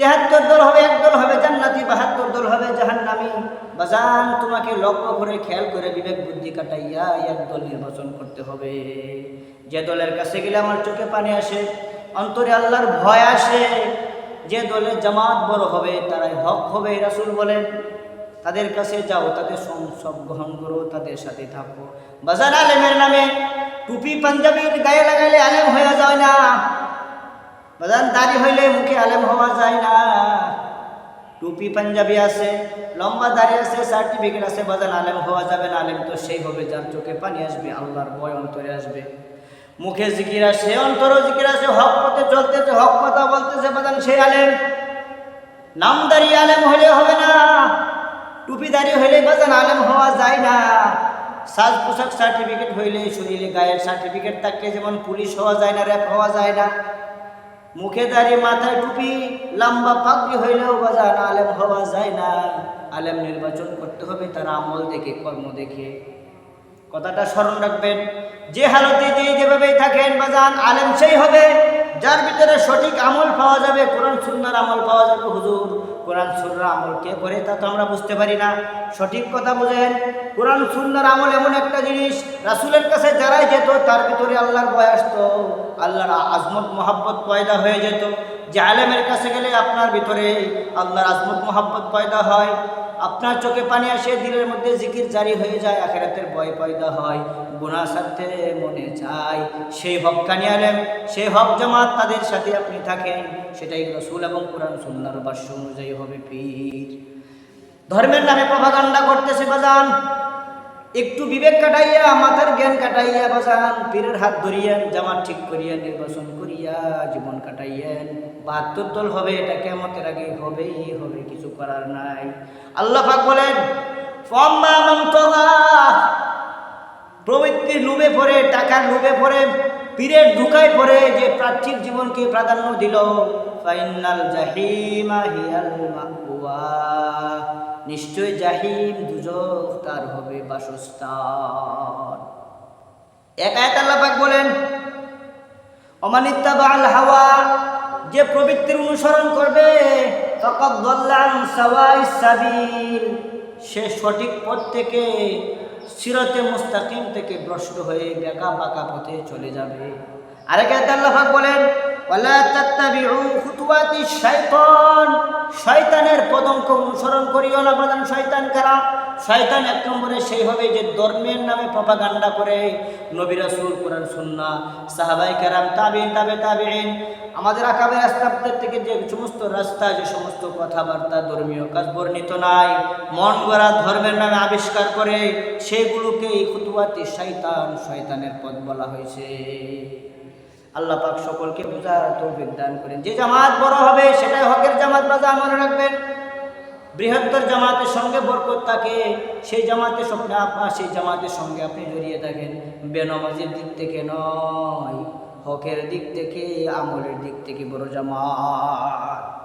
তেহাত্তর দল হবে, এক দল হবে জান্নাতি, বাহাত্তর দল হবে জাহান্নামি। বাজান, তোমাকে লক্ষ্য করে, খেয়াল করে বিবেক বুদ্ধি কাটাইয়া এক দল নির্বাচন করতে হবে। যে দলের কাছে গেলে আমার চোখে পানি আসে, অন্তরে আল্লাহর ভয় আসে, যে দলের জামাত বড় হবে, তারাই হক হবে, রাসুল বলেন, তাদের কাছে যাও, তাদের সব গ্রহণ করো, তাদের সাথে থাকো। বাজার আলেমের নামে টুপি পাঞ্জাবি গায়ে লাগাইলে আলেম হয়ে যায় না। বাজান দাড়ি হইলে মুখে আলেম হওয়া যায় না। টুপি পাঞ্জাবি আছে, লম্বা দাড়ি আছে সার্টিফিকেট আছে বাজান আলেম হওয়া যাবে না। আলেম তো সেই হবে যার চোখে পানি আসবে, আল্লাহর বয় অন্তরে আসবে। মুখে জিকির আসে অন্তরও জিকির আসে, হক পথে চলতেছে, হক কথা বলতেছে বাজান সেই আলেম। নামদারি আলেম হলে হবে না টুপিদারি হইলে বাজান আলেম হওয়া যায় না। সাজ পোশাক সার্টিফিকেট হইলে শরীরে গায়ের সার্টিফিকেট থাকলে যেমন পুলিশ হওয়া যায় না র্যাপ হওয়া যায় না। মুখে দাঁড়িয়ে মাথায় টুপি, লম্বা পাগড়ি হইলেও বাজান আলেম হওয়া যায় না। আলেম নির্বাচন করতে হবে, তার আমল দেখে, কর্ম দেখে। কথাটা স্মরণ রাখবেন, যে হালতে যে যেভাবেই থাকেন, বাজান, আলেম সেই হবে। যার ভিতরে সঠিক আমল পাওয়া যাবে, কোরআন সুন্নার আমল পাওয়া যাবে, হুজুর, কোরআন সুন্নার আমল কে করে তা তো আমরা বুঝতে পারি না। সঠিক কথা বুঝেন? কোরআন সুন্নার আমল এমন একটা জিনিস, রাসুলের কাছে যারাই যেত, তার ভিতরে আল্লাহর ভয় আসতো, আল্লাহর আজমত, মোহাব্বত পয়দা হয়ে যেত। যে আলেমের কাছে গেলে আপনার ভিতরে আল্লাহর আজমত, মোহাব্বত পয়দা হয়। আপনার চোখে পানি আসে, দিলের মধ্যে জিকির জারি হয়ে যায়, আখেরাতের ভয় পয়দা হয় গুণা সাথে মনে চায়। সেই হক কানিয়ালেম সেই হক জামাত তাদের সাথে আপনি থাকেন, সেটাই রসুল এবং কোরআন সুন্নার বাস্য অনুযায়ী হবে পীর। ধর্মের নামে প্রভাকাণ্ডা করতেছে বাজান। একটু বিবেক কাটাইয়া, মাথার জ্ঞান কাটাইয়া বাজান পীরের হাত ধরিয়েন জামা ঠিক করিয়া, নির্বাচন করিয়া, জীবন কাটাইয়েন বাহাত্তর দল হবে, এটা কেমতের আগে হবেই, হবে, কিছু করার নাই। আল্লাহ পাক বলেন প্রবৃত্তির লোভে পড়ে, টাকার লোভে পড়ে, পীরের ঢুকায় পড়ে, যে প্রার্থিক জীবনকে প্রাধান্য দিল, ফাইনাল জাহিমা হিয়াল নিশ্চয় জাহিম দুজক তার হবে বাসস্থান। এক আল্লাহ বলেন অমানিত্তা বাল হাওয়া যে প্রবৃত্তির অনুসরণ করবে সে সঠিক পথ থেকে, সিরতে মুস্তাকিম থেকে ভ্রষ্ট হয়ে বেকা বাঁকা পথে চলে যাবে। আরেক আল্লাহ পাক বলেন, ওয়ালা তাত্তাবিউ খুতুওয়াতি শাইতান শয়তানের পদঙ্ক অনুসরণ করিও না বাদান শয়তান কারা শয়তান এক নম্বরে সেই হবে যে ধর্মের নামে প্রপাগান্ডা করে। নবী রাসূল, কোরআন, সুন্নাহ সাহাবাই কেরাম তাবিন তাবে তাবিন আমাদের আকাবের রাস্তাদের থেকে যে সমস্ত রাস্তা, যে সমস্ত কথাবার্তা ধর্মীয় কাজ বর্ণিত নাই, মন গড়া ধর্মের নামে আবিষ্কার করে সেগুলোকে এই খুতুয়াতি শয়তান, শয়তানের পদ বলা হয়েছে। আল্লাহ পাক সকলকে বোঝার তৌফিক দান করেন। যে জামাত বড় হবে, সেটাই হকের জামাত বাজা মনে রাখবেন। বৃহত্তর জামাতের সঙ্গে বরকত থাকে, সেই জামাতের সঙ্গে আপনার সেই জামাতের সঙ্গে আপনি জড়িয়ে থাকেন। বেনমাজের দিক থেকে নয়, হকের দিক থেকে আমলের দিক থেকে বড় জামাত।